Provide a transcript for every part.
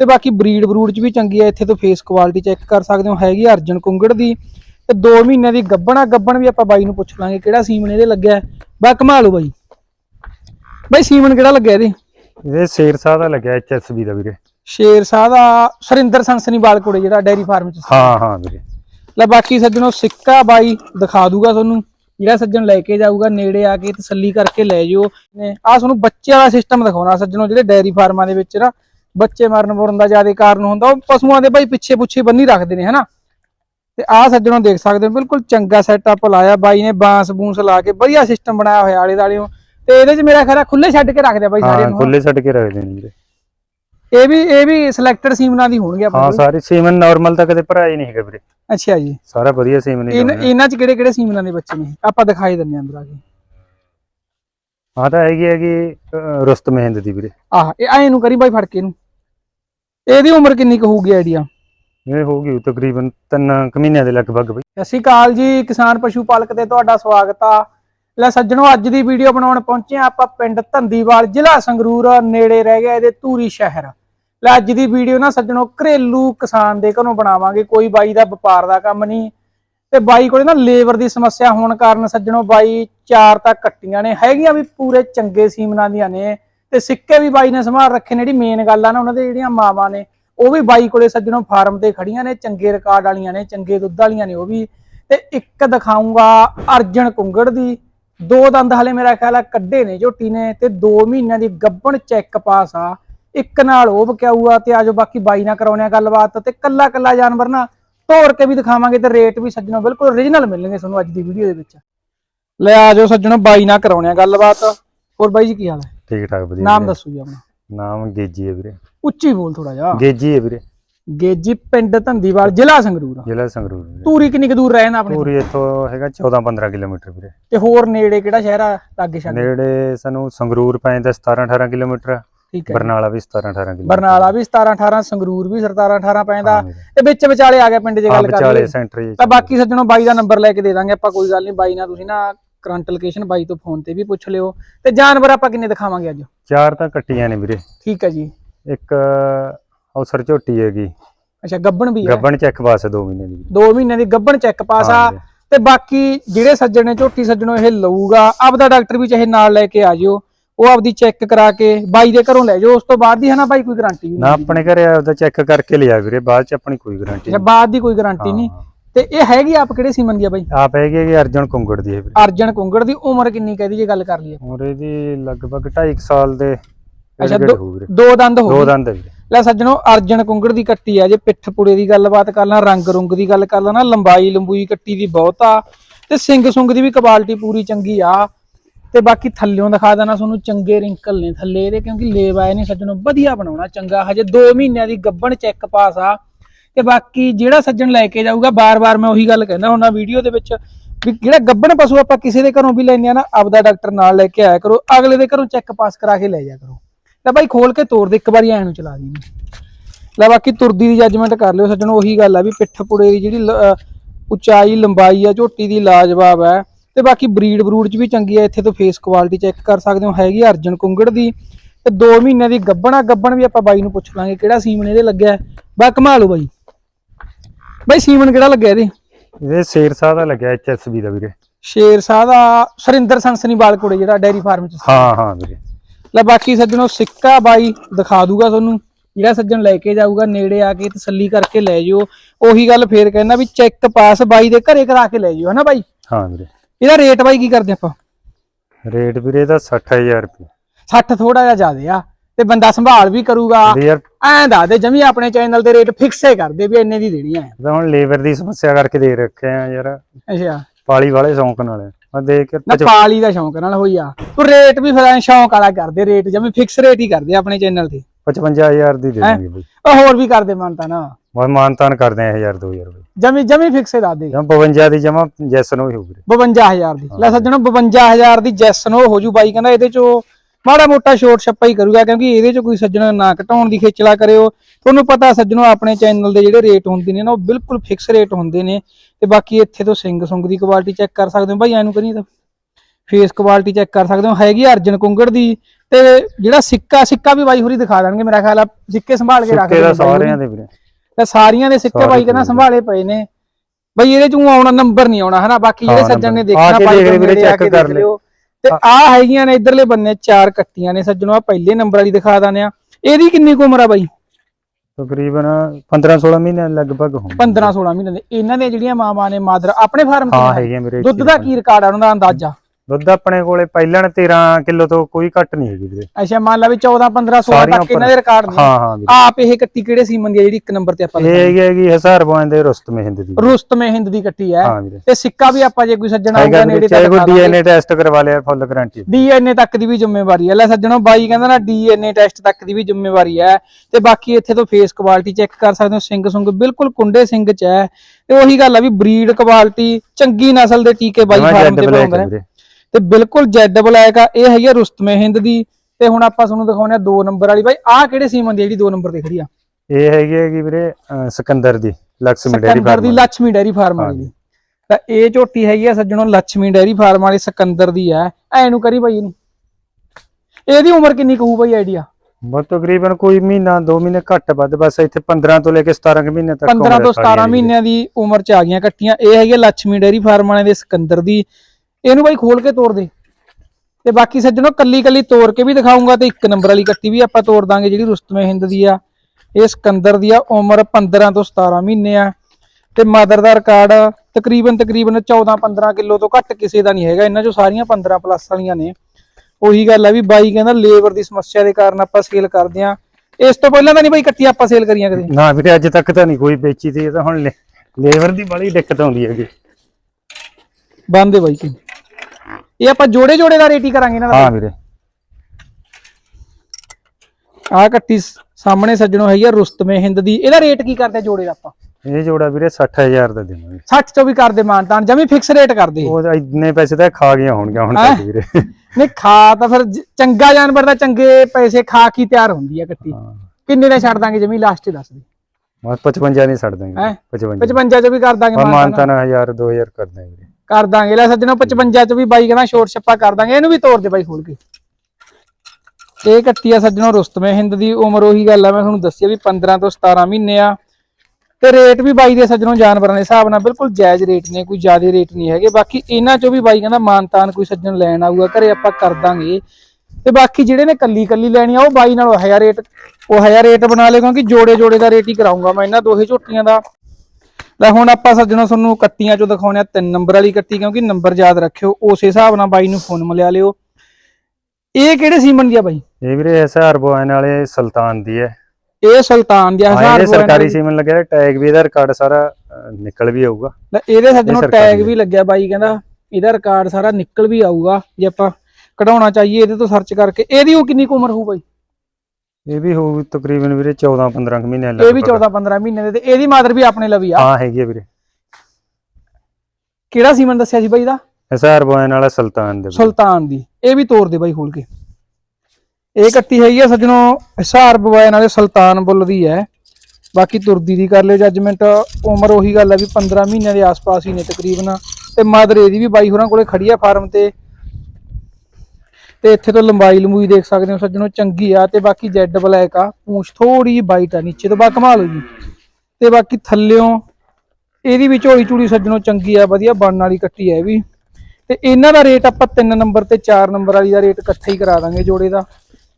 ਤੇ ਬਾਕੀ breed brood ਚ ਵੀ ਚੰਗੀ ਆ ਇੱਥੇ ਤੋਂ ਫੇਸ ਕੁਆਲਿਟੀ ਚੈੱਕ ਕਰ ਸਕਦੇ ਹੋ ਹੈਗੀ ਅਰਜਨ ਕੁੰਗੜ ਦੀ। ਤੇ 2 ਮਹੀਨਿਆਂ ਦੀ ਗੱਬਣਾ ਗੱਬਣ ਵੀ ਆਪਾਂ ਬਾਈ ਨੂੰ ਪੁੱਛ ਲਾਂਗੇ ਕਿਹੜਾ ਸੀਮਨ ਇਹਦੇ ਲੱਗਿਆ ਹੈ। ਬਾ ਕਮਾ ਲਓ ਬਾਈ। ਬਾਈ ਸੀਮਨ ਕਿਹੜਾ ਲੱਗਿਆ ਇਹਦੇ? ਇਹ ਸ਼ੇਰ ਸਾਹ ਦਾ ਲੱਗਿਆ ਐਚਐਸਬੀ ਦਾ ਵੀਰੇ। ਸ਼ੇਰ ਸਾਹ ਦਾ ਸੁਰਿੰਦਰ ਸੰਸਨੀ ਬਾਲਕੋੜੇ ਜਿਹੜਾ ਡੈਰੀ ਫਾਰਮ ਚ। ਹਾਂ ਹਾਂ ਵੀਰੇ। ਲੈ ਬਾਕੀ ਸੱਜਣੋ ਸਿੱਕਾ ਬਾਈ ਦਿਖਾ ਦੂਗਾ ਤੁਹਾਨੂੰ। ਜਿਹੜਾ ਸੱਜਣ ਲੈ ਕੇ ਜਾਊਗਾ ਨੇੜੇ ਆ ਕੇ ਤਸੱਲੀ ਕਰਕੇ ਲੈ ਜਿਓ। ਆ ਤੁਹਾਨੂੰ ਬੱਚੇ ਵਾਲਾ ਸਿਸਟਮ ਦਿਖਾਉਣਾ ਸੱਜਣੋ ਜਿਹੜੇ ਡੈਰੀ ਫਾਰਮਾਂ ਦੇ ਵਿੱਚ ਨਾ। ਬੱਚੇ ਮਰਨ ਮੁਰਨ ਦਾ ਜ਼ਿਆਦਾ ਕਾਰਨ ਹੁੰਦਾ ਉਹ ਪਸ਼ੂਆਂ ਦੇ ਬਾਈ ਪਿੱਛੇ ਪੁੱਛੇ ਬੰਨੀ ਰੱਖਦੇ ਨੇ ਹਨਾ? ਤੇ ਆ ਸੱਜਣੋ ਦੇਖ ਸਕਦੇ ਹੋ ਬਿਲਕੁਲ ਚੰਗਾ ਸੈਟਅਪ ਲਾਇਆ ਬਾਈ ਨੇ ਬਾਂਸ ਬੂੰਸ ਲਾ ਕੇ ਵਧੀਆ ਸਿਸਟਮ ਬਣਾਇਆ ਹੋਇਆ ਆਲੇ ਦਾਲਿਓ ਤੇ ਇਹਦੇ 'ਚ ਮੇਰਾ ਖਿਆਲ ਖੁੱਲੇ ਛੱਡ ਕੇ ਰੱਖਦੇ ਆ ਬਾਈ ਸਾਰਿਆਂ ਹਾਂ ਨੂੰ ਖੁੱਲੇ ਛੱਡ ਕੇ ਰੱਖਦੇ ਨੇ ਵੀਰੇ। ਇਹ ਵੀ ਇਹ ਵੀ ਸਿਲੈਕਟਡ ਸੀਮਨਾਂ ਦੀ ਹੋਣਗੇ ਆਪਾਂ ਹਾਂ। ਸਾਰੇ ਸੀਮਨ ਨਾਰਮਲ ਤਾਂ ਕਦੇ ਭਰਾਈ ਨਹੀਂ ਹੈਗਾ ਵੀਰੇ। ਅੱਛਾ ਜੀ। ਸਾਰਾ ਵਧੀਆ ਸੀਮਨ ਲਾਉਣਾ। ਇਹਨਾਂ 'ਚ ਕਿਹੜੇ ਕਿਹੜੇ ਸੀਮਨਾਂ ਦੇ ਬੱਚੇ ਨੇ? ਆਪਾਂ ਦਿਖਾਈ ਹਾਂ ਅੰਦਰ ਆ ਕੇ। ਹਾਂ ਤਾਂ ਹੈਗੀ ਹੈਗੀ ਰੁਸਤ ਮਹਿੰਦ ਦੀ ਵੀਰੇ। ਆਹ ਇਹ ਐ ਨੂੰ ਕਰੀ ਬਾਈ ਫੜ ਕੇ ਇਹਨੂੰ। ਇਹਦੀ ਉਮਰ ਕਿੰਨੀ ਕੁ ਹੋਊਗੀ ਆਈਡੀਆ ਇਹ ਹੋਊਗੀ ਤਕਰੀਬਨ 3 ਮਹੀਨਿਆਂ ਦੇ ਲਗਭਗ ਬਈ। ਸਤਿ ਸ਼੍ਰੀ ਅਕਾਲ ਜੀ ਕਿਸਾਨ ਪਸ਼ੂ ਪਾਲਕ ਤੇ ਤੁਹਾਡਾ ਸਵਾਗਤ ਆ। ਲੈ ਸੱਜਣੋ ਅੱਜ ਦੀ ਵੀਡੀਓ ਬਣਾਉਣ ਪਹੁੰਚੇ ਆ ਆਪਾਂ ਪਿੰਡ ਧੰਦੀਵਾਲ ਜ਼ਿਲ੍ਹਾ ਸੰਗਰੂਰ ਨੇੜੇ ਰਹਿ ਗਿਆ ਇਹਦੇ ਧੂਰੀ ਸ਼ਹਿਰ। ਲੈ ਅੱਜ ਦੀ ਵੀਡੀਓ ਨਾ ਸੱਜਣੋ ਘਰੇਲੂ ਕਿਸਾਨ ਦੇ ਘਰੋਂ ਬਣਾਵਾਂਗੇ ਕੋਈ ਬਾਈ ਦਾ ਵਪਾਰ ਦਾ ਕੰਮ ਨਹੀਂ। ਤੇ ਬਾਈ ਕੋਲੇ ਨਾ ਲੇਬਰ ਦੀ ਸਮੱਸਿਆ ਹੋਣ ਕਾਰਨ ਸੱਜਣੋ ਬਾਈ ਚਾਰ ਤਾਂ ਕੱਟੀਆਂ ਨੇ ਹੈਗੀਆਂ ਵੀ ਪੂਰੇ ਚੰਗੇ ਸੀਮਨਾਂ ਦੀਆਂ ਨੇ। ਤੇ ਸਿੱਕੇ ਵੀ ਬਾਈ ਨੇ ਸੰਭਾਲ ਰੱਖੇ ਨੇ ਜਿਹੜੀ ਮੇਨ ਗੱਲ ਆ ਨਾ, ਉਹਨਾਂ ਦੇ ਜਿਹੜੀਆਂ ਮਾਵਾਂ ਨੇ, ਉਹ ਵੀ ਬਾਈ ਕੋਲੇ ਸੱਜਣੋ ਫਾਰਮ ਤੇ ਖੜੀਆਂ ਨੇ, ਚੰਗੇ ਰਿਕਾਰਡ ਵਾਲੀਆਂ ਨੇ, ਚੰਗੇ ਦੁੱਧ ਵਾਲੀਆਂ ਨੇ ਉਹ ਵੀ। ਤੇ ਇੱਕ ਦਿਖਾਉਂਗਾ ਅਰਜਨ ਕੁੰਗੜ ਦੀ। ਦੋ ਦੰਦ ਹਲੇ ਮੇਰਾ ਖਿਆਲ ਆ ਕੱਢੇ ਨੇ ਝੋਟੀ ਨੇ ਤੇ 2 ਮਹੀਨਿਆਂ ਦੀ ਗੱਬਣ ਚੈੱਕ ਪਾਸ ਆ। ਇੱਕ ਨਾਲ ਉਹ ਬਕਿਆਊਆ ਤੇ ਆਜੋ ਬਾਕੀ ਬਾਈ ਨਾਲ ਕਰਾਉਣੇ ਆ ਗੱਲਬਾਤ ਤੇ ਕੱਲਾ ਕੱਲਾ ਜਾਨਵਰ ਨਾ, ਤੋੜ ਕੇ ਵੀ ਦਿਖਾਵਾਂਗੇ ਤੇ ਰੇਟ ਵੀ ਸੱਜਣੋ ਬਿਲਕੁਲ ਓਰੀਜਨਲ ਮਿਲਣਗੇ ਤੁਹਾਨੂੰ ਅੱਜ ਦੀ ਵੀਡੀਓ ਦੇ ਵਿੱਚ। ਲੈ ਆਜੋ ਸੱਜਣੋ ਬਾਈ ਨਾਲ ਕਰਾਉਣੇ ਆ ਗੱਲਬਾਤ। ਹੋਰ ਬਾਈ ਜੀ ਕੀ ਹਾਲ ਹੈ? ਠੀਕ ਠਾਕ ਵਧੀਆ ਨਾਮ ਵੀਰੇ। ਦੱਸੋ ਜੀ ਆਪਣਾ। ਨਾਮ ਗੇਜੀ ਹੈ ਵੀਰੇ। ਉੱਚੀ ਬੋਲ ਥੋੜਾ ਜਿਹਾ। ਗੇਜੀ ਹੈ ਵੀਰੇ। ਗੇਜੀ ਪਿੰਡ ਧੰਦੀਵਾਲ ਜ਼ਿਲ੍ਹਾ ਸੰਗਰੂਰ। ਜ਼ਿਲ੍ਹਾ ਸੰਗਰੂਰ ਵੀਰੇ। ਤੂਰੀ ਕਿੰਨੀ ਕੁ ਦੂਰ ਰਹਿੰਦਾ ਆਪਣੇ? ਤੋਂ? ਪੂਰੀ ਇੱਥੋਂ ਹੈਗਾ 14 15 ਕਿਲੋਮੀਟਰ ਵੀਰੇ। ਤੇ ਹੋਰ ਨੇੜੇ ਕਿਹੜਾ ਸ਼ਹਿਰ ਆ ਲਾਗੇ ਛਾਗੇ ਨੇੜੇ ਸਾਨੂੰ ਸੰਗਰੂਰ ਪੈਂਦਾ 17 18 ਕਿਲੋਮੀਟਰ ਠੀਕ ਹੈ। ਬਰਨਾਲਾ ਵੀ 17 18 ਕਿਲੋਮੀਟਰ। ਬਰਨਾਲਾ ਵੀ 17 18 ਸੰਗਰੂਰ ਵੀ 17 18 ਪੈਂਦਾ ਹਾਂ ਵੀਰੇ। ਤੇ ਵਿੱਚ ਵਿਚਾਲੇ ਆ ਗਿਆ ਪਿੰਡ ਹਾਂ ਗੱਲ ਕਰ ਵਿਚਾਲੇ ਸੈਂਟਰ ਤਾਂ ਬਾਕੀ ਸੱਜਣੋ ਬਾਈ ਦਾ ਨੰਬਰ ਲੈ ਕੇ ਦੇ ਦਾਂਗੇ ਆਪਾਂ ਕੋਈ ਗੱਲ ਨਹੀਂ ਬਾਈ ਨਾਲ ਤੁਸੀਂ ਨਾ ਕਰੰਟ ਲੋਕੇਸ਼ਨ ਬਾਈ ਤੋਂ ਫੋਨ ਤੇ ਵੀ ਪੁੱਛ ਲਿਓ। ਤੇ ਜਾਨਵਰ ਆਪਾਂ ਕਿੰਨੇ ਦਿਖਾਵਾਂਗੇ ਅੱਜ? ਚਾਰ ਤਾਂ ਕੱਟੀਆਂ ਨੇ ਵੀਰੇ। ਠੀਕ ਹੈ ਜੀ। ਇੱਕ ਅਵਸਰ ਝੋਟੀ ਹੈਗੀ। ਅੱਛਾ ਗੱਬਣ ਵੀ ਹੈ। ਗੱਬਣ ਚੈੱਕ ਪਾਸ 2 ਮਹੀਨੇ ਦੀ। 2 ਮਹੀਨਿਆਂ ਦੀ ਗੱਬਣ ਚੈੱਕ ਪਾਸ ਆ। ਹਾਂ। ਤੇ ਬਾਕੀ ਜਿਹੜੇ ਸੱਜਣ ਨੇ ਝੋਟੀ ਸੱਜਣੋ ਇਹ ਲਊਗਾ। ਆਪਦਾ ਡਾਕਟਰ ਵੀ ਚਾਹੇ ਨਾਲ ਲੈ ਕੇ ਆ ਜਿਓ। ਉਹ ਆਪਦੀ ਚੈੱਕ ਕਰਾ ਕੇ ਬਾਈ ਦੇ ਘਰੋਂ ਲੈ ਜਾਓ। ਉਸ ਤੋਂ ਬਾਅਦ ਹੀ ਹਨਾ ਬਾਈ ਕੋਈ ਗਾਰੰਟੀ ਨਹੀਂ ਨਾ ਆਪਣੇ ਘਰੇ ਆਪਦਾ ਚੈੱਕ ਕਰਕੇ ਲਿਆ ਵੀਰੇ। ਬਾਅਦ ਚ ਆਪਣੀ ਕੋਈ ਗਾਰੰਟੀ ਅੱਛਾ ਬਾਅਦ ਦੀ ਕੋਈ ਗਾਰੰਟੀ ਨਹੀਂ। ਤੇ ਇਹ ਹੈਗੀ ਆਪ ਕਿਹੜੇ ਸੀਮਨ ਦੀ ਆ ਬਾਈ? ਆਪ ਹੈਗੀ ਕਿ ਅਰਜਨ ਕੁੰਗੜ ਦੀ ਹੈ ਵੀਰੇ ਅਰਜਨ ਕੁੰਗੜ ਦੀ ਉਮਰ ਕਿੰਨੀ ਕਹਦੀ ਜੇ ਗੱਲ ਕਰ ਲਈਏ? ਉਮਰ ਇਹਦੀ ਲਗਭਗ 2.5 ਸਾਲ ਦੇ ਅੱਛਾ, ਦੋ- ਦੰਦ ਹੋ ਦੋ ਦੰਦ ਹੈ ਲੈ ਸੱਜਣੋ ਅਰਜਨ ਕੁੰਗੜ ਦੀ ਕੱਟੀ ਆ ਜੇ ਪਿੱਠ ਪੁੜੇ ਦੀ ਗੱਲਬਾਤ ਕਰ ਲਾਂ ਰੰਗ ਰੁੰਗ ਦੀ ਗੱਲ ਕਰ ਲਾਂ ਨਾ ਲੰਬਾਈ ਲੰਬੂਈ ਕੱਟੀ ਦੀ ਬਹੁਤ ਆ ਤੇ ਸਿੰਗ ਸੁੰਗ ਦੀ ਵੀ ਕੁਆਲਿਟੀ ਪੂਰੀ ਚੰਗੀ ਆ। ਤੇ ਬਾਕੀ ਥੱਲਿਓਂ ਦਿਖਾ ਦੇਣਾ ਤੁਹਾਨੂੰ ਚੰਗੇ ਰਿੰਕਲ ਨੇ ਥੱਲੇ ਇਹਦੇ ਕਿਉਂਕਿ ਲੇਵ ਆਏ ਨੇ ਸੱਜਣੋ ਵਧੀਆ ਬਣਾਉਣਾ ਚੰਗਾ ਹਜੇ 2 ਮਹੀਨਿਆਂ ਦੀ ਗੱਬਣ ਚੈੱਕ ਪਾਸ ਆ। ਤੇ ਬਾਕੀ ਜਿਹੜਾ ਸੱਜਣ ਲੈ ਕੇ ਜਾਊਗਾ, ਬਾਰ-ਬਾਰ ਮੈਂ ਉਹੀ ਗੱਲ ਕਹਿੰਦਾ ਹੁੰਦਾ ਵੀਡੀਓ ਦੇ ਵਿੱਚ ਵੀ ਜਿਹੜਾ ਗੱਬਣ ਪਸ਼ੂ ਆਪਾਂ ਕਿਸੇ ਦੇ ਘਰੋਂ ਵੀ ਲੈਂਦੇ ਆ ਨਾ, ਆਪਦਾ ਡਾਕਟਰ ਨਾਲ ਲੈ ਕੇ ਆਇਆ ਕਰੋ, ਅਗਲੇ ਦੇ ਘਰੋਂ ਚੈੱਕ ਪਾਸ ਕਰਾ ਕੇ ਲੈ ਜਾ ਕਰੋ। ਲੈ ਬਾਈ ਖੋਲ ਕੇ ਤੋੜ ਦੇ, ਇੱਕ ਵਾਰੀ ਐਂ ਨੂੰ ਚਲਾ ਦੀ ਇਹਨੂੰ। ਲੈ ਬਾਕੀ ਤੁਰਦੀ ਦੀ ਜੱਜਮੈਂਟ ਕਰ ਲਿਓ ਸੱਜਣ, ਉਹੀ ਗੱਲ ਆ ਵੀ ਪਿੱਠ ਪੁੜੇ ਦੀ ਜਿਹੜੀ ਲ- ਉਚਾਈ, ਲੰਬਾਈ ਆ, ਝੋਟੀ ਦੀ ਲਾਜਵਾਬ ਹੈ ਤੇ ਬਾਕੀ ਬਰੀਡ ਬਰੂਡ ਚ ਵੀ ਚੰਗੀ ਆ, ਇੱਥੇ ਤੋਂ ਫੇਸ ਕੁਆਲਿਟੀ ਚੈੱਕ ਕਰ ਸਕਦੇ ਹੋ, ਹੈਗੀ ਆ ਅਰਜਨ ਕੁੰਗੜ ਦੀ। ਤੇ 2 ਮਹੀਨਿਆਂ ਦੀ ਗੱਬਣਾ, ਗੱਬਣ ਵੀ ਆਪਾਂ ਬਾਈ ਨੂੰ ਪੁੱਛ ਲਾਂਗੇ ਕਿਹੜਾ ਸੀਮਨ ਇਹਦੇ ਲੱਗਿਆ। ਬਾ ਕਮਾ ਲਓ ਬਾਈ। ਬਾਈ ਸੀਮਨ ਕਿਹੜਾ ਲੱਗਿਆ ਇਹਦੇ? ਇਹ ਸ਼ੇਰ ਸਾਹ ਦਾ ਲੱਗਿਆ ਐਚਐਸਬੀ ਦਾ ਵੀਰੇ। ਸ਼ੇਰ ਸਾਹ ਦਾ ਸੁਰਿੰਦਰ ਸੰਸਨੀ ਬਾਲਕੋੜੇ ਜਿਹੜਾ ਡੈਰੀ ਫਾਰਮ ਚ। ਹਾਂ ਹਾਂ ਵੀਰੇ। ਲੈ ਬਾਕੀ ਸੱਜਣੋ ਸਿੱਕਾ ਬਾਈ ਦਿਖਾ ਦੂਗਾ ਤੁਹਾਨੂੰ। ਜਿਹੜਾ ਸੱਜਣ ਲੈ ਕੇ ਜਾਊਗਾ ਨੇੜੇ ਆ ਕੇ ਤਸੱਲੀ ਕਰਕੇ ਲੈ ਜਿਓ। ਉਹੀ ਗੱਲ ਫੇਰ ਕਹਿੰਦਾ ਵੀ ਚੈੱਕ ਪਾਸ ਬਾਈ ਦੇ ਘਰੇ ਕਰਾ ਕੇ ਲੈ ਜਿਓ ਹਨਾ ਬਾਈ? ਹਾਂ ਵੀਰੇ। ਇਹਦਾ ਰੇਟ ਬਾਈ ਕੀ ਕਰਦੇ ਆਪਾਂ? ਰੇਟ ਵੀਰੇ ਦਾ 60000 ਰੁਪਏ। 60 ਥੋੜਾ ਜਿਹਾ ਜ਼ਿਆਦੇ ਆ। ਤੇ ਬੰਦਾ ਸੰਭਾਲ ਵੀ ਕਰੂਗਾ। ਯਾਰ ਐਂ ਦੱਸ ਦੇ ਜਮੀ ਆਪਣੇ ਚੈਨਲ ਤੇ ਰੇਟ ਫਿਕਸ ਹੀ ਕਰਦੇ ਵੀ ਇੰਨੇ ਦੀ ਦੇਣੀ ਆ। ਇਹ ਤਾਂ ਹੁਣ ਲੇਬਰ ਦੀ ਸਮੱਸਿਆ ਕਰਕੇ ਦੇ ਰੱਖੇ ਆ ਯਾਰ। ਅੱਛਾ। ਪਾਲੀ ਵਾਲੇ ਸ਼ੌਂਕ ਨਾਲ। ਮੈਂ ਦੇਖ ਕੇ ਨਾ ਪਾਲੀ ਦਾ ਸ਼ੌਂਕ ਨਾਲ ਹੋਈ ਆ। ਤੂੰ ਰੇਟ ਵੀ ਫਿਰ ਐਂ ਸ਼ੌਂਕ ਵਾਲਾ ਕਰਦੇ ਰੇਟ ਜਮੀ ਫਿਕਸ ਰੇਟ ਹੀ ਕਰਦੇ ਆਪਣੇ ਚੈਨਲ ਤੇ। 55000 ਦੀ ਦੇ ਦਾਂਗੇ ਬਈ। ਉਹ ਹੋਰ ਵੀ ਕਰਦੇ ਮਾਨਤਾ ਨਾ। ਮੈਂ ਮਾਨਤਾਨ ਕਰਦੇ ਆ 1000 2000 ਰੁਪਏ ਜਮੀ ਜਮੀ ਫਿਕਸ ਹੀ ਦੱਸ ਦੇ। ਜਾਂ 52 ਦੀ ਜਮਾ ਜੈਸਨ ਹੋ ਵੀਰੇ 52000 ਦੀ। ਲੈ ਸੱਜਣੋ 52000 ਦੀ ਜੈਸਨ ਹੋ ਜੂ ਬਾਈ। ਕਹਿੰਦਾ ਇਹਦੇ ਚੋਂ ਮਾੜਾ ਮੋਟਾ ਸ਼ੋਰਟ ਛੱਪਾ ਹੀ ਕਰੂਗਾ ਕਿਉਂਕਿ ਇਹਦੇ ਚ ਕੋਈ ਸੱਜਣ ਨਾ ਘਟਾਉਣ ਦੀ ਖੇਚਲਾ ਕਰਿਓ ਤੁਹਾਨੂੰ ਪਤਾ ਸੱਜਣੋ ਆਪਣੇ ਚੈਨਲ ਦੇ ਜਿਹੜੇ ਰੇਟ ਹੁੰਦੇ ਨੇ ਨਾ ਉਹ ਬਿਲਕੁਲ ਫਿਕਸ ਰੇਟ ਹੁੰਦੇ ਨੇ ਤੇ ਬਾਕੀ ਇੱਥੇ ਤੋਂ ਸਿੰਗ ਸੁੰਗ ਦੀ ਕੁਆਲਿਟੀ ਚੈੱਕ ਕਰ ਸਕਦੇ ਹੋ ਭਾਈ ਐਨੂੰ ਕਰੀ ਤਾਂ ਫੇਸ ਕੁਆਲਿਟੀ ਚੈੱਕ ਕਰ ਸਕਦੇ ਹੋ ਹੈਗੀ ਅਰਜਨ ਕੁੰਗੜ ਦੀ ਤੇ ਜਿਹੜਾ ਸਿੱਕਾ ਸਿੱਕਾ ਵੀ ਬਾਈ ਹੋਰੀ ਦਿਖਾ ਦੇਣਗੇ ਮੇਰਾ ਖਿਆਲ ਆ ਸਿੱਕੇ ਸੰਭਾਲ ਕੇ ਰੱਖ ਸਿੱਕੇ ਦਾ ਦੇਣੇ ਬਾਈ ਹੋਰੀ। ਸਾਰਿਆਂ ਦੇ ਵੀਰੇ ਤੇ ਸਾਰੀਆਂ ਦੇ ਸਿੱਕੇ ਬਾਈ ਕਹਿੰਦਾ। ਸੰਭਾਲੇ ਪਏ ਨੇ ਬਈ ਇਹਦੇ ਚੋਂ ਆਉਣਾ ਨੰਬਰ ਨਹੀਂ ਆਉਣਾ ਹਨਾ ਬਾਕੀ ਜਿਹੜੇ ਸੱਜਣ ਨੇ। ਦੇਖਣਾ ਬਾਈ ਵੀਰੇ, ਨੇੜੇ ਆ check ਕੇ ਕਰ ਦੇਖ ਲੈ। ਲਿਓ ਤੇ ਆ ਹੈਗੀਆਂ ਨੇ ਇਧਰਲੇ ਬੰਨੇ ਚਾਰ ਕੱਟੀਆਂ ਨੇ ਸੱਜਣੋ ਆ ਪਹਿਲੇ ਨੰਬਰ ਵਾਲੀ ਦਿਖਾ ਦਾਨੇ ਆ ਇਹਦੀ ਕਿੰਨੀ ਕੁ ਉਮਰ ਆ ਬਾਈ? ਤਕਰੀਬਨ 15 16 ਮਹੀਨੇ ਲਗਭਗ ਹੋਣ 15 16 ਮਹੀਨੇ ਦੇ। ਇਹਨਾਂ ਦੀਆਂ ਜਿਹੜੀਆਂ ਮਾਵਾਂ ਨੇ ਮਾਦਰ ਆਪਣੇ ਫਾਰਮ ਤੇ। ਹੈਗੀਆਂ ਦੁੱਧ ਦਾ ਕੀ ਰਿਕਾਰਡ ਆ ਉਹਨਾਂ ਦਾ ਅੰਦਾਜ਼ਾ? ਦੁੱਧ ਆਪਣੇ ਕੋਲੇ ਪਹਿਲਾਂ 13 ਕਿਲੋ ਤੋਂ ਕੋਈ ਘੱਟ ਨਹੀਂ ਹੈਗੀ ਵੀਰੇ। ਅੱਛਾ ਮੰਨ ਲਾ ਵੀ 14 15 16 ਸਾਰੀਆਂ ਤੱਕ ਇਹਨਾਂ ਦੇ ਰਿਕਾਰਡ ਨੇ। ਹਾਂ ਹਾਂ ਵੀਰੇ। ਆਪ ਇਹ ਕੱਟੀ ਕਿਹੜੇ ਸੀਮਨ ਦੀ ਜਿਹੜੀ ਇੱਕ ਨੰਬਰ ਤੇ ਆਪਾਂ ਇਹ ਹੈਗੀ ਹੈਗੀ ਹਜ਼ਾਰ ਬੋਆਂ ਦੇ ਰੁਸਤਮ ਹਿੰਦ ਦੀ। ਰੁਸਤਮੇ ਹਿੰਦ ਦੀ ਕੱਟੀ ਹੈ। ਤੇ ਸਿੱਕਾ ਵੀ ਆਪਾਂ ਜੇ ਕੋਈ ਸੱਜਣ ਵੀਰੇ ਨੇੜੇ ਤੱਕ ਕੋਈ ਡੀਐਨਏ ਟੈਸਟ ਕਰਵਾ ਲਿਆ ਫੁੱਲ ਗਾਰੰਟੀ ਡੀਐਨਏ ਤੱਕ ਦੀ ਵੀ ਜ਼ਿੰਮੇਵਾਰੀ ਹੈ। ਲੈ ਸੱਜਣੋ ਬਾਈ ਕਹਿੰਦਾ ਨਾ ਡੀਐਨਏ ਟੈਸਟ ਤੱਕ ਦੀ ਵੀ ਜ਼ਿੰਮੇਵਾਰੀ ਹੈ। ਤੇ ਬਾਕੀ ਇੱਥੇ ਤੋਂ ਫੇਸ ਕੁਆਲਿਟੀ ਚੈੱਕ ਕਰ ਸਕਦੇ ਹੋ। ਸਿੰਘ ਸੁੰਗ ਬਿਲਕੁਲ ਕੁੰਡੇ ਸਿੰਘ ਚ ਹੈ। ਤੇ ਉਹੀ ਗੱਲ ਆ ਵੀ ਬਰੀਡ ਕੁਆਲਿਟੀ ਚੰਗੀ ਨਸਲ ਦੇ ਟੀਕੇ ਬਾਈ ਫਾਰਮ ਤੇ ਬਣਾਉਂਦਾ ਹੈ ਤੇ ਬਿਲਕੁਲ ਜੈਡ ਬਲੈਕ ਆ ਇਹ ਹੈਗੀ ਆ ਰੁਸਤਮੇ ਹਿੰਦ ਦੀ। ਤੇ ਹੁਣ ਆਪਾਂ ਤੁਹਾਨੂੰ ਦਿਖਾਉਣੇ ਆ 2 ਨੰਬਰ ਵਾਲੀ। ਬਾਈ ਆਹ ਕਿਹੜੇ ਸੀਮਨ ਦੀ ਜਿਹੜੀ 2 ਨੰਬਰ ਦਿਖ ਰਹੀ ਆ? ਇਹ ਹੈਗੀ ਹੈ ਕਿ ਵੀਰੇ ਸਿਕੰਦਰ ਦੀ ਲక్ష్ਮੀ ਡੈਰੀ ਫਾਰਮ ਦੀ ਲక్ష్ਮੀ ਡੈਰੀ ਫਾਰਮ ਵਾਲੀ ਤਾਂ ਇਹ ਝੋਟੀ ਹੈਗੀ ਆ ਸੱਜਣੋ ਲక్ష్ਮੀ ਡੈਰੀ ਫਾਰਮ ਵਾਲੀ ਸਿਕੰਦਰ ਦੀ ਆ। ਐ ਨੂੰ ਕਰੀ ਬਾਈ ਇਹਨੂੰ। ਇਹਦੀ ਉਮਰ ਕਿੰਨੀ ਕਹੂ ਬਾਈ ਆਈਡੀਆ ਬਹੁਤ ਤਕਰੀਬਨ ਕੋਈ ਮਹੀਨਾ ਦੋ ਮਹੀਨੇ ਘੱਟ ਵੱਧ ਬਸ ਇੱਥੇ 15 ਤੋਂ ਲੈ ਕੇ 17 ਮਹੀਨੇ ਤੱਕ 15 ਤੋਂ 17 ਮਹੀਨਿਆਂ ਦੀ ਉਮਰ ਚ ਆ ਗਈਆਂ ਕੱਟੀਆਂ ਇਹ ਹੈਗੀ ਲక్ష్ਮੀ ਡੈਰੀ ਫਾਰਮ ਵਾਲੇ ਦੇ ਸਿਕੰਦਰ ਦੀ। ਇਹਨੂੰ ਬਾਈ ਖੋਲ ਕੇ ਤੋੜ ਦੇ। ਤੇ ਬਾਕੀ ਸੱਜਣੋ ਕੱਲੀ ਕੱਲੀ ਤੋੜ ਕੇ ਵੀ ਦਿਖਾਉਂਗਾ ਤੇ ਇੱਕ ਨੰਬਰ ਵਾਲੀ ਕੱਟੀ ਵੀ ਆਪਾਂ ਤੋੜ ਦਾਂਗੇ ਜਿਹੜੀ ਰੁਸਤਮੇ ਹਿੰਦ ਦੀ ਆ। ਇਹ ਸਿਕੰਦਰ ਦੀ ਆ ਉਮਰ 15 ਤੋਂ 17 ਮਹੀਨੇ ਆ। ਤੇ ਮਦਰ ਦਾ ਰਿਕਾਰਡ ਤਕਰੀਬਨ ਤਕਰੀਬਨ 14 15 ਕਿਲੋ ਤੋਂ ਘੱਟ ਕਿਸੇ ਦਾ ਨਹੀਂ ਹੈਗਾ। ਇਹਨਾਂ ਚੋਂ ਸਾਰੀਆਂ 15 ਪਲੱਸ ਵਾਲੀਆਂ ਨੇ। ਉਹੀ ਗੱਲ ਆ ਵੀ ਬਾਈ ਕਹਿੰਦਾ ਲੇਬਰ ਦੀ ਸਮੱਸਿਆ ਦੇ ਕਾਰਨ ਆਪਾਂ ਸੇਲ ਕਰਦੇ ਆ ਇਸ ਤੋਂ ਪਹਿਲਾਂ ਤਾਂ ਨਹੀਂ ਬਾਈ ਕੱਟੀ ਆਪਾਂ ਸੇਲ ਕਰੀਆਂ ਕਦੇ? ਨਾ ਵੀਰੇ ਅੱਜ ਤੱਕ ਤਾਂ ਨਹੀਂ ਕੋਈ ਵੇਚੀ ਤੇ ਇਹ ਤਾਂ ਹੁਣ ਲੇਬਰ ਦੀ ਬੜੀ ਦਿੱਕਤ ਆਉਂਦੀ ਹੈਗੀ। ਬੰਦ ਬਾਈ। ਕੀ ਇਹ ਆਪਾਂ ਜੋੜੇ ਜੋੜੇ ਦਾ ਰੇਟ ਹੀ ਕਰਾਂਗੇ ਇਹਨਾਂ ਦਾ ਹਾਂ ਵੀਰੇ। ਆਹ ਕੱਟੀ ਸਾਹਮਣੇ ਸੱਜਣੋ ਹੈਗੀ ਆ ਰੁਸਤਮੇ ਹਿੰਦ ਦੀ। ਇਹਦਾ ਰੇਟ ਕੀ ਕਰਦੇ ਆ ਜੋੜੇ ਦਾ ਆਪਾਂ? ਇਹ ਜੋੜਾ ਵੀਰੇ 60000 ਦਾ ਦੇਵਾਂਗੇ। 60 ਚੋਂ ਵੀ ਕਰਦੇ ਮਾਨਤਾਨ ਜਮੀ ਫਿਕਸ ਰੇਟ ਕਰਦੇ। ਉਹ ਇੰਨੇ ਪੈਸੇ ਤਾਂ ਖਾ ਗਿਆ ਹੋਣਗੇ ਹੁਣ ਹੈਂ? ਤੱਕ ਵੀਰੇ। ਨਹੀਂ ਖਾ ਤਾਂ ਫਿਰ ਚੰਗਾ ਜਾਨਵਰ ਦਾ ਚੰਗੇ ਪੈਸੇ ਖਾ ਕੀ ਤਿਆਰ ਹੁੰਦੀ ਆ ਕੱਟੀ। ਹਾਂ। ਕਿੰਨੇ ਦਾ ਛੱਡ ਦਾਂਗੇ ਜਮੀ? ਲਾਸਟ ਤੇ ਦੱਸ ਦੇ। ਬਸ 55 ਨਹੀਂ ਛੱਡ ਦਾਂਗੇ। ਹੈਂ? 55 55 ਚੋਂ ਵੀ ਕਰ ਦਾਂਗੇ ਮਾਨਤਾਨ। ਮਾਨਤਾ 1000 2000 ਕਰ ਦਾਂਗੇ ਕਰ ਦਾਂਗੇ। ਲੈ ਸੱਜਣੋ 55 ਚ ਵੀ ਬਾਈ ਕਹਿੰਦਾ ਛੋਟ ਛੱਪਾ ਕਰ ਦਾਂਗੇ। ਇਹਨੂੰ ਵੀ ਤੋੜ ਦੇ ਬਾਈ ਖੋਲ ਕੇ। ਇਹ ਕੱਟੀ ਆ ਸੱਜਣੋ ਰੁਸਤਮੇ ਹਿੰਦ ਦੀ ਉਮਰ, ਉਹੀ ਗੱਲ ਆ। ਮੈਂ ਤੁਹਾਨੂੰ ਦੱਸਿਆ ਵੀ 15 ਤੋਂ 17 ਮਹੀਨੇ ਆ। ਤੇ ਰੇਟ ਵੀ ਬਾਈ ਦੇ ਸੱਜਣੋ ਜਾਨਵਰਾਂ ਦੇ ਹਿਸਾਬ ਨਾਲ ਬਿਲਕੁਲ ਜਾਇਜ਼ ਰੇਟ ਨੇ, ਕੋਈ ਜ਼ਿਆਦਾ ਰੇਟ ਨਹੀਂ ਹੈਗੇ। ਬਾਕੀ ਇਹਨਾਂ ਚੋਂ ਵੀ ਬਾਈ ਕਹਿੰਦਾ ਮਾਨਤਾਨ ਕੋਈ ਸੱਜਣ ਲੈਣ ਆਊਗਾ, ਘਰੇ ਆਪਾਂ ਕਰ ਦਾਂਗੇ। ਤੇ ਬਾਕੀ ਜਿਹੜੇ ਨੇ ਕੱਲੀ ਕੱਲੀ ਲੈਣੀ ਆ, ਉਹ ਬਾਈ ਨਾਲ ਉਹ ਹਜ਼ਾਰ ਰੇਟ ਉਹ ਹਜ਼ਾਰ ਰੇਟ ਬਣਾ ਲਿਓ ਕਿਉਂਕਿ ਜੋੜੇ ਜੋੜੇ ਦਾ ਰੇਟ ਹੀ ਕਰਾਉਂਗਾ ਮੈਂ। ਇਹਨਾਂ ਦੋਹੇ ਝੋਟੀਆਂ ਦਾ ਲੈ ਹੁਣ ਆਪਾਂ ਸੱਜਣੋ ਤੁਹਾਨੂੰ ਕੱਟੀਆਂ ਚੋਂ ਦਿਖਾਉਣੇ ਆ ਤਿੰਨ ਨੰਬਰ ਵਾਲੀ ਕੱਟੀ ਕਿਉਂਕਿ ਨੰਬਰ ਯਾਦ ਰੱਖਿਓ ਉਸੇ ਹਿਸਾਬ ਨਾਲ ਬਾਈ ਨੂੰ ਫੋਨ ਮਿਲਿਆ ਲਿਓ। ਇਹ ਕਿਹੜੇ ਸੀਮਨ ਦੀ ਆ ਬਾਈ? ਇਹ ਵੀਰੇ ਹਜ਼ਾਰ ਬੋਇਨ ਵਾਲੇ ਸੁਲਤਾਨ ਦੀ ਹੈ। ਇਹ ਸੁਲਤਾਨ ਦੀ ਹਜ਼ਾਰ ਸਰਕਾਰੀ। ਸੀਮਨ ਲੱਗਿਆ ਟੈਗ ਵੀ ਇਹਦਾ ਰਿਕਾਰਡ ਸਾਰਾ ਨਿਕਲ ਵੀ ਆਊਗਾ। ਲੈ ਇਹਦੇ ਸੱਜਣੋ ਟੈਗ ਵੀ ਲੱਗਿਆ ਬਾਈ ਕਹਿੰਦਾ ਇਹਦਾ ਰਿਕਾਰਡ ਸਾਰਾ ਨਿਕਲ ਵੀ ਆਊਗਾ ਜੇ ਆਪਾਂ ਕਢਾਉਣਾ ਚਾਹੀਏ ਇਹਦੇ ਤੋਂ ਸਰਚ ਕਰਕੇ। ਇਹਦੀ ਉਹ ਕਿੰਨੀ ਕੁ ਉਮਰ ਹੋਊ ਬਾਈ? ਇਹ ਵੀ ਹੋਊ ਤਕਰੀਬਨ ਵੀਰੇ 14 15 ਮਹੀਨੇ ਇਹ ਵੀ ਲਗਭਗ। 14 15 ਮਹੀਨੇ ਦੇ ਤੇ ਇਹਦੀ ਮਾਦਰ ਵੀ ਆਪਣੇ ਲਵੀ ਆ। ਹਾਂ ਹੈਗੀ ਆ ਵੀਰੇ। ਕਿਹੜਾ ਸੀਮਨ ਦੱਸਿਆ ਸੀ ਬਾਈ ਦਾ? ਹਜ਼ਾਰ ਬੋਇਨ ਵਾਲਾ ਸੁਲਤਾਨ ਦੇ। ਸੁਲਤਾਨ ਦੀ। ਇਹ ਵੀ ਤੋੜ ਦੇ ਬਾਈ ਖੋਲ ਕੇ। ਇਹ ਕੱਟੀ ਹੈਗੀ ਆ ਸੱਜਣੋ ਹਿਸਾਰ ਬਵਾਏ ਨਾਲੇ ਸੁਲਤਾਨ ਬੁੱਲ ਦੀ ਹੈ। ਬਾਕੀ ਤੁਰਦੀ ਦੀ ਕਰ ਲਿਓ ਜੱਜਮੈਂਟ ਉਮਰ ਉਹੀ ਗੱਲ ਹੈ ਵੀ 15 ਮਹੀਨਿਆਂ ਦੇ ਆਸ-ਪਾਸ ਹੀ ਨੇ ਤਕਰੀਬਨ। ਤੇ ਮਦਰ ਇਹਦੀ ਵੀ ਬਾਈ ਹੋਰਾਂ ਕੋਲੇ ਖੜੀ ਆ ਫਾਰਮ ਤੇ। ਤੇ ਇੱਥੇ ਤੋਂ ਲੰਬਾਈ ਲੰਬੂਈ ਦੇਖ ਸਕਦੇ ਹੋ ਸੱਜਣੋ, ਚੰਗੀ ਆ ਤੇ ਬਾਕੀ ਜੈਡ ਬਲੈਕ ਆ, ਪੂੰਛ ਥੋੜੀ ਜਿਹੀ ਵਾਈਟ ਆ, ਨੀਚੇ ਤੋਂ ਬਾ ਕਮਾਲ ਹੋ ਜੀ ਤੇ ਬਾਕੀ ਥੱਲਿਓਂ ਇਹਦੀ ਵੀ ਝੋਲੀ ਝੂੜੀ ਸੱਜਣੋ ਚੰਗੀ ਆ, ਵਧੀਆ ਬਣਨ ਵਾਲੀ ਕੱਟੀ ਆ ਇਹ ਵੀ। ਤੇ ਇਹਨਾਂ ਦਾ ਰੇਟ ਆਪਾਂ 3 ਨੰਬਰ ਤੇ 4 ਨੰਬਰ ਵਾਲੀ ਦਾ ਰੇਟ ਇਕੱਠਾ ਹੀ ਕਰਾ ਦਾਂਗੇ ਜੋੜੇ ਦਾ।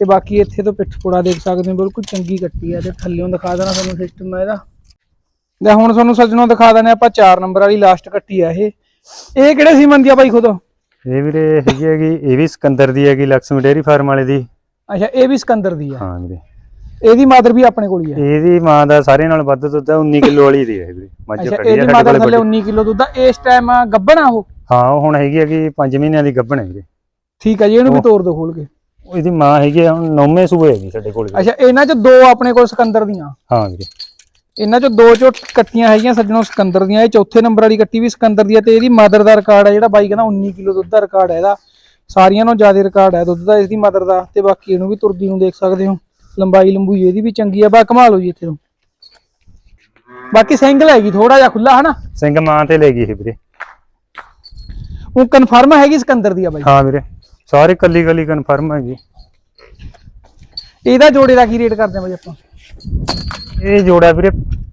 ਤੇ ਬਾਕੀ ਇੱਥੇ ਤੋਂ ਪਿੱਠ ਪੋੜਾ ਦੇਖ ਸਕਦੇ ਹੋ, ਬਿਲਕੁਲ ਚੰਗੀ ਕੱਟੀ ਆ ਤੇ ਥੱਲਿਓਂ ਦਿਖਾ ਦੇਣਾ ਤੁਹਾਨੂੰ ਸਿਸਟਮ ਇਹਦਾ। ਲੈ ਹੁਣ ਤੁਹਾਨੂੰ ਸੱਜਣੋ ਦਿਖਾ ਦਿੰਦੇ ਆਪਾਂ 4 ਨੰਬਰ ਵਾਲੀ ਲਾਸਟ ਕੱਟੀ ਆ ਇਹ। ਇਹ ਕਿਹੜੇ ਸੀਮਨ ਦੀ ਆ ਬਾਈ ਖੁਦ? ਇਹ ਵੀਰੇ ਹੈਗੀ ਹੈਗੀ ਇਹ ਵੀ ਸਿਕੰਦਰ ਦੀ ਹੈਗੀ ਲక్ష్ਮੀ ਡੇਰੀ ਫਾਰਮ ਵਾਲੇ ਦੀ। ਅੱਛਾ ਇਹ ਵੀ ਸਿਕੰਦਰ ਦੀ ਆ? ਹਾਂ ਵੀਰੇ। ਇਹਦੀ ਮਾਦਰ ਵੀ ਆਪਣੇ ਕੋਲ ਹੀ ਆ? ਇਹਦੀ ਮਾਂ ਦਾ ਸਾਰਿਆਂ ਨਾਲ ਵੱਧ ਦੁੱਧ ਹੈ 19 ਕਿਲੋ ਵਾਲੀ ਦੀ ਹੈ ਵੀਰੇ। ਮੱਝ ਅੱਛਾ ਖੜੀ ਹੈ ਇਹਦੀ ਸਾਡੇ ਮਾਦਰ ਕੋਲੇ ਥੱਲੇ ਵੱਡੀ। 19 ਕਿਲੋ ਦੁੱਧ ਆ ਇਸ ਟਾਈਮ ਗੱਭਣਾ ਉਹ? ਹਾਂ ਉਹ ਹੁਣ ਹੈਗੀ ਹੈਗੀ 5 ਮਹੀਨਿਆਂ ਦੀ ਗੱਭਣ ਹੈ ਵੀਰੇ। ਠੀਕ ਆ ਜੀ ਇਹਨੂੰ ਵੀ ਤੋੜ ਦੋ ਖੋਲ ਕੇ। ਉਹ ਇਹਦੀ ਮਾਂ ਹੈਗੀ ਆ, ਹੁਣ ਨੌਵੇਂ ਸੂਏ ਹੈਗੀ ਸਾਡੇ ਕੋਲ। ਅੱਛਾ ਇਹਨਾਂ ਚ ਦੋ ਆਪਣੇ ਕੋਲ ਸਿਕੰਦਰ ਦੀਆਂ? ਹਾਂ ਵੀਰੇ। ਇਹਨਾਂ ਚੋਂ ਦੋ ਚੋਂ ਕੱਟੀਆਂ ਹੈਗੀਆਂ ਸੱਜਣੋਂ ਸਿਕੰਦਰ ਦੀਆਂ। ਇਹ ਚੌਥੇ ਨੰਬਰ ਵਾਲੀ ਕੱਟੀ ਵੀ ਸਿਕੰਦਰ ਦੀ ਹੈ ਤੇ ਇਹਦੀ ਮਦਰ ਦਾ ਰਿਕਾਰਡ ਹੈ ਜਿਹੜਾ ਬਾਈ ਕਹਿੰਦਾ 19 ਕਿਲੋ ਦੁੱਧ ਦਾ ਰਿਕਾਰਡ ਹੈ ਇਹਦਾ। ਸਾਰੀਆਂ ਨਾਲੋਂ ਜ਼ਿਆਦਾ ਰਿਕਾਰਡ ਹੈ ਦੁੱਧ ਦਾ ਇਸਦੀ ਮਦਰ ਦਾ। ਤੇ ਬਾਕੀ ਇਹਨੂੰ ਵੀ ਤੁਰਦੀ ਨੂੰ ਦੇਖ ਸਕਦੇ ਹੋ। ਲੰਬਾਈ ਲੰਬੂਈ ਇਹਦੀ ਵੀ ਚੰਗੀ ਆ। ਬਾ ਕਮਾਲ ਹੋ ਜੀ ਇੱਥੇ ਤੋਂ। ਬਾਕੀ ਸਿੰਗਲ ਹੈਗੀ ਥੋੜਾ ਜਿਹਾ ਖੁੱਲਾ ਹਨਾ? ਸਿੰਘ ਮਾਂ ਤੇ ਲੈ ਗਈ ਇਹ ਵੀਰੇ। ਉਹ ਕਨਫਰਮ ਹੈਗੀ ਸਿਕੰਦਰ ਦੀ ਆ ਬਾਈ? ਹਾਂ ਵੀਰੇ। ਸਾਰੇ ਕੱਲੀ ਕੱਲੀ ਕਨਫਰਮ ਹੈਗੀ। ਇਹਦਾ ਜੋੜੇ ਦਾ ਕੀ ਰੇਟ ਕਰਦੇ ਆ ਬਾਈ ਆਪਾਂ? ਇਹ ਜੋੜਾ ਵੀਰੇ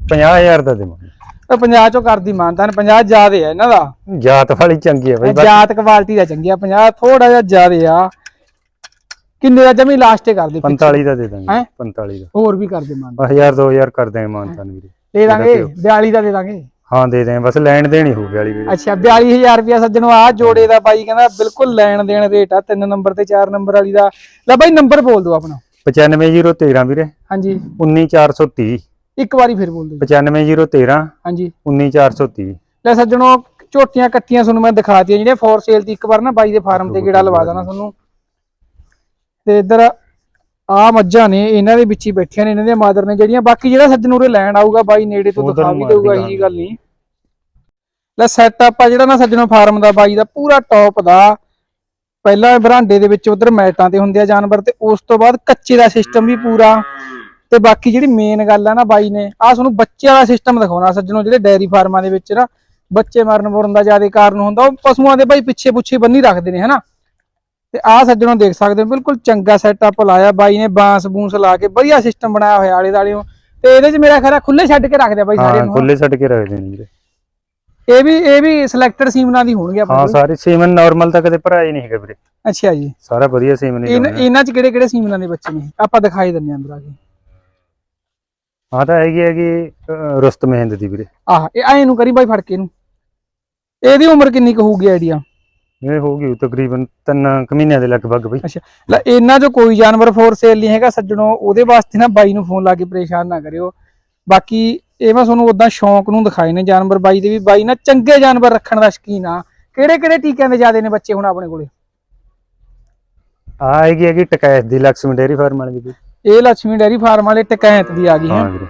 50000 ਦਾ ਦੇਵਾਂਗੇ। ਤਾਂ 50 ਚੋਂ ਕਰਦੀ ਮਾਨਤਾ ਨੇ 50 ਜ਼ਿਆਦੇ ਆ ਇਹਨਾਂ ਦਾ। ਜਾਤ ਵਾਲੀ ਚੰਗੀ ਹੈ ਬਾਈ ਬਾਕੀ ਜਾਤ ਕੁਆਲਿਟੀ ਦਾ ਚੰਗੀ ਆ 50 ਥੋੜਾ ਜਿਹਾ ਜ਼ਿਆਦੇ ਆ। ਕਿੰਨੇ ਦਾ ਜਮੀ ਲਾਸਟ ਕਰਦੇ 45 ਦਾ ਦੇ ਦਾਂਗੇ ਹੈਂ? 45 ਦਾ। ਹੋਰ ਵੀ ਕਰਦੇ ਮਾਨਤਾ। 1000 2000 ਕਰ ਦਾਂਗੇ ਮਾਨਤਾਨ ਵੀਰੇ। ਦੇ ਦਾਂਗੇ 42 ਦਾ ਦੇ ਦਾਂਗੇ। ਹਾਂ ਦੇ ਦੇ ਬਸ ਲੈਣ ਦੇਣੀ ਹੋਊਗੀ ਵਾਲੀ ਵੀਰੇ। ਅੱਛਾ 42000 ਰੁਪਿਆ ਸੱਜਣੋ ਆ ਜੋੜੇ ਦਾ ਬਾਈ ਕਹਿੰਦਾ ਬਿਲਕੁਲ ਲੈਣ ਦੇਣ ਰੇਟ ਆ ਤਿੰਨ ਨੰਬਰ ਤੇ ਚਾਰ ਨੰਬਰ ਵਾਲੀ ਦਾ। ਲੈ ਬਾਈ ਨੰਬਰ ਬੋਲ ਦਿਓ ਆਪਣਾ। 95013 ਵੀਰੇ। ਹਾਂਜੀ। 19430 ਇੱਕ ਵਾਰੀ ਫਿਰ ਬੋਲ ਦਿਓ 95013 ਹਾਂਜੀ। 19430 ਲੈ ਸੱਜਣੋ ਝੋਟੀਆਂ ਕੱਟੀਆਂ ਤੁਹਾਨੂੰ ਮੈਂ ਦਿਖਾਤੀਆਂ ਜਿਹੜੀਆਂ ਫੋਰ ਸੇਲ ਦੀ ਇੱਕ ਵਾਰ ਨਾ ਬਾਈ ਦੇ ਫਾਰਮ ਤੇ ਗੇੜਾ ਲਵਾ ਦੇਣਾ ਤੁਹਾਨੂੰ। ਤੇ ਇੱਧਰ ਆ ਮੱਝਾਂ ਨੇ ਇਹਨਾਂ ਦੇ ਵਿੱਚ ਹੀ ਬੈਠੀਆਂ ਨੇ ਇਹਨਾਂ ਦੇ ਮਾਦਰ ਨੇ ਜਿਹੜੀਆਂ। ਬਾਕੀ ਜਿਹੜਾ ਸੱਜਣ ਉਰੇ ਲੈਣ ਆਊਗਾ ਬਾਈ ਨੇੜੇ ਤੋਂ ਦਿਖਾ ਵੀ ਦੇਊਗਾ ਇਹੀ ਗੱਲ ਨਹੀਂ। ਲੈ ਸੈਟਅਪ ਆ ਜਿਹੜਾ ਨਾ ਸੱਜਣੋ ਫਾਰਮ ਦਾ ਬਾਈ ਦਾ ਪੂਰਾ ਟੌਪ ਦਾ। ਪਹਿਲਾਂ ਬਰਾਂਡੇ ਦੇ ਵਿੱਚ ਉਧਰ ਮੈਟਾਂ ਤੇ ਹੁੰਦੇ ਆ ਜਾਨਵਰ ਤੇ ਉਸ ਤੋਂ ਬਾਅਦ ਕੱਚੇ ਦਾ ਸਿਸਟਮ ਵੀ ਪੂਰਾ। ਤੇ ਬਾਕੀ ਜਿਹੜੀ ਮੇਨ ਗੱਲ ਆ ਨਾ ਬਾਈ ਨੇ ਆ ਤੁਹਾਨੂੰ ਬੱਚੇ ਵਾਲਾ ਸਿਸਟਮ ਦਿਖਾਉਣਾ ਸੱਜਣੋ ਜਿਹੜੇ ਡੈਰੀ ਫਾਰਮਾਂ ਦੇ ਵਿੱਚ ਨਾ ਬੱਚੇ ਮਰਨ ਮੁਰਨ ਦਾ ਜ਼ਿਆਦਾ ਕਾਰਨ ਹੁੰਦਾ ਉਹ ਪਸ਼ੂਆਂ ਦੇ ਬਾਈ ਪਿੱਛੇ ਪੁੱਛੇ ਬੰਨੀ ਰੱਖਦੇ ਨੇ ਹਨਾ? ਤੇ ਆ ਸੱਜਣੋ ਦੇਖ ਸਕਦੇ ਹੋ ਬਿਲਕੁਲ ਚੰਗਾ ਸੈਟਅਪ ਲਾਇਆ ਬਾਈ ਨੇ ਬਾਂਸ ਬੂੰਸ ਲਾ ਕੇ ਵਧੀਆ ਸਿਸਟਮ ਬਣਾਇਆ ਹੋਇਆ ਆਲੇ ਦਾਲਿਓ ਤੇ ਇਹਦੇ 'ਚ ਮੇਰਾ ਆ ਖੁੱਲੇ ਛੱਡ ਕੇ ਰੱਖਦੇ ਆ ਬਾਈ ਸਾਰੇ ਹਾਂ ਨੂੰ। ਖੁੱਲੇ ਛੱਡ ਕੇ ਰੱਖਦੇ ਨੇ ਵੀਰੇ। ਇਹ ਵੀ ਇਹ ਵੀ ਸਿਲੈਕਟਡ ਸੀਮਨਾਂ ਦੀ ਹੋਣਗੇ ਆਪਣੇ ਹਾਂ ਕੋਲ? ਸਾਰੇ ਸੀਮਨ ਨਾਰਮਲ ਤਾਂ ਕਦੇ ਭਰਾਇਆ ਹੀ ਨਹੀਂ ਹੈਗਾ ਵੀਰੇ। ਅੱਛਾ ਜੀ। ਸਾਰਾ ਵਧੀਆ ਸੀਮਨ ਹੀ ਇਹਨਾਂ 'ਚ ਕਿਹੜੇ ਕਿਹੜੇ ਸੀਮਨਾਂ ਦੇ ਬੱਚੇ ਨੇ? ਆਪਾਂ ਦਿਖਾਈ ਹਾਂ ਅੰਦਰ ਆ ਕੇ। ਹਾਂ ਤਾਂ ਹੈਗੀ ਹੈਗੀ ਅਹ, ਰੁਸਤ ਮਹਿੰਦ ਦੀ ਵੀਰੇ। ਆਹ ਇਹ ਐਂ ਨੂੰ ਕਰੀ ਬਾਈ ਫੜ ਕੇ ਇਹਨੂੰ। ਇਹਦੀ ਉਮਰ ਕਿੰਨੀ ਕੁ ਹੋਊਗੀ ਆਈਡੀਆ ਇਹ ਹੋਊਗੀ ਤਕਰੀਬਨ ਤਿੰਨ ਕੁ ਮਹੀਨਿਆਂ ਦੇ ਲਗਭਗ ਬਈ। ਅੱਛਾ ਲੈ ਇਹਨਾਂ 'ਚੋਂ ਕੋਈ ਜਾਨਵਰ ਫੋਰ ਸੇਲ ਨਹੀਂ ਹੈਗਾ ਸੱਜਣੋ ਉਹਦੇ ਵਾਸਤੇ ਨਾ ਬਾਈ ਨੂੰ ਫੋਨ ਲਾ ਕੇ ਪਰੇਸ਼ਾਨ ਨਾ ਕਰਿਓ। ਬਾਕੀ ਇਹ ਮੈਂ ਤੁਹਾਨੂੰ ਉਦਾਂ ਸ਼ੌਂਕ ਨੂੰ ਦਿਖਾਏ ਨੇ ਜਾਨਵਰ ਬਾਈ ਦੇ ਵੀ। ਬਾਈ ਨਾ ਚੰਗੇ ਜਾਨਵਰ ਰੱਖਣ ਦਾ ਸ਼ਕੀਨ ਆ। ਕਿਹੜੇ ਕਿਹੜੇ ਟੀਕਿਆਂ ਦੇ ਜ਼ਿਆਦੇ ਨੇ ਬੱਚੇ ਹੁਣ ਆਪਣੇ ਕੋਲੇ? ਆ ਹੈਗੀ ਹੈਗੀ ਟਕੈਤ ਦੀ ਲక్ష్ਮੀ ਡੇਰੀ ਫਾਰਮ ਵਾਲੀ ਦੀ। ਇਹ ਲక్ష్ਮੀ ਡੇਰੀ ਫਾਰਮ ਵਾਲੇ ਟਕੈਤ ਦੀ ਆ ਗਈ ਹੈ।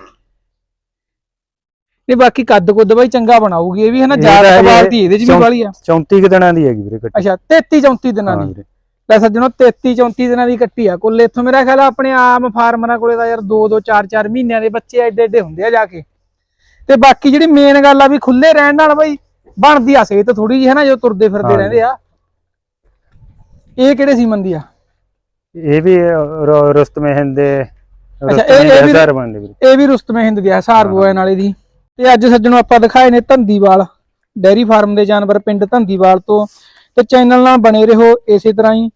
ਇਹ ਬਾਕੀ ਕੱਦ ਕੁੱਦ ਬਾਈ ਚੰਗਾ ਬਣਾਉਗੀ ਇਹ ਵੀ ਹੈ ਨਾ ਜਾਤਵਾਰ ਦੀ ਇਹਦੇ ਚ ਵਾਲੀ ਆ। 34 ਦਿਨਾਂ ਦੀ ਹੈਗੀ ਵੀਰੇ ਕੱਟੀ। ਅੱਛਾ 33 34 ਦਿਨਾਂ ਦੀ। ਲੈ ਸੱਜਣੋ 33 34 ਦਿਨਾਂ ਦੀ ਕੱਟੀ ਆ। ਕੁੱਲ ਇਥੋਂ ਮੇਰਾ ਖਿਆਲ ਆਪਣੇ ਆਮ ਫਾਰਮਰਾਂ ਕੋਲੇ ਦਾ ਯਾਰ 2 2 4 4 ਮਹੀਨਿਆਂ ਦੇ ਬੱਚੇ ਐਡੇ ਐਡੇ ਹੁੰਦੇ ਆ ਜਾ ਕੇ। ਤੇ ਬਾਕੀ ਜਿਹੜੀ ਮੇਨ ਗੱਲ ਆ ਵੀ ਖੁੱਲੇ ਰਹਿਣ ਨਾਲ ਬਈ ਬਣਦੀ ਆ ਸਿਹਤ ਥੋੜੀ ਜਿਹੀ ਹੈ ਨਾ ਜੋ ਤੁਰਦੇ ਫਿਰਦੇ ਰਹਿੰਦੇ ਆ। ਇਹ ਕਿਹੜੇ ਸੀਮਨ ਦੀ ਆ? ਇਹ ਵੀ ਅਹ, ਰ- ਰੁਸਤ ਮਹਿੰਦ ਦੇ ਅੱਛਾ, ਇਹ- ਵੀ- ਰੁਸਤਮੇ ਹਿੰਦ ਦੀ ਆ ਸਾਰਗੋਏ ਨਾਲੇ ਦੀ। ਤੇ ਅੱਜ ਸੱਜਣੋ ਆਪਾਂ ਦਿਖਾਏ ਨੇ ਧੰਦੀਵਾਲ ਡੈਰੀ ਫਾਰਮ ਦੇ ਜਾਨਵਰ ਪਿੰਡ ਧੰਦੀਵਾਲ ਤੋਂ। ਤੇ ਚੈਨਲ ਨਾਲ ਬਣੇ ਰਹੋ ਇਸੇ ਤਰ੍ਹਾਂ ਹੀ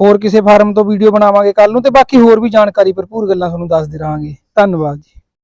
ਹੋਰ ਕਿਸੇ ਫਾਰਮ ਤੋਂ ਵੀਡੀਓ ਬਣਾਵਾਂਗੇ ਕੱਲ ਨੂੰ। ਤੇ ਬਾਕੀ ਹੋਰ ਵੀ ਜਾਣਕਾਰੀ ਭਰਪੂਰ ਗੱਲਾਂ ਤੁਹਾਨੂੰ ਦੱਸਦੇ ਰਹਾਂਗੇ। ਧੰਨਵਾਦ ਜੀ।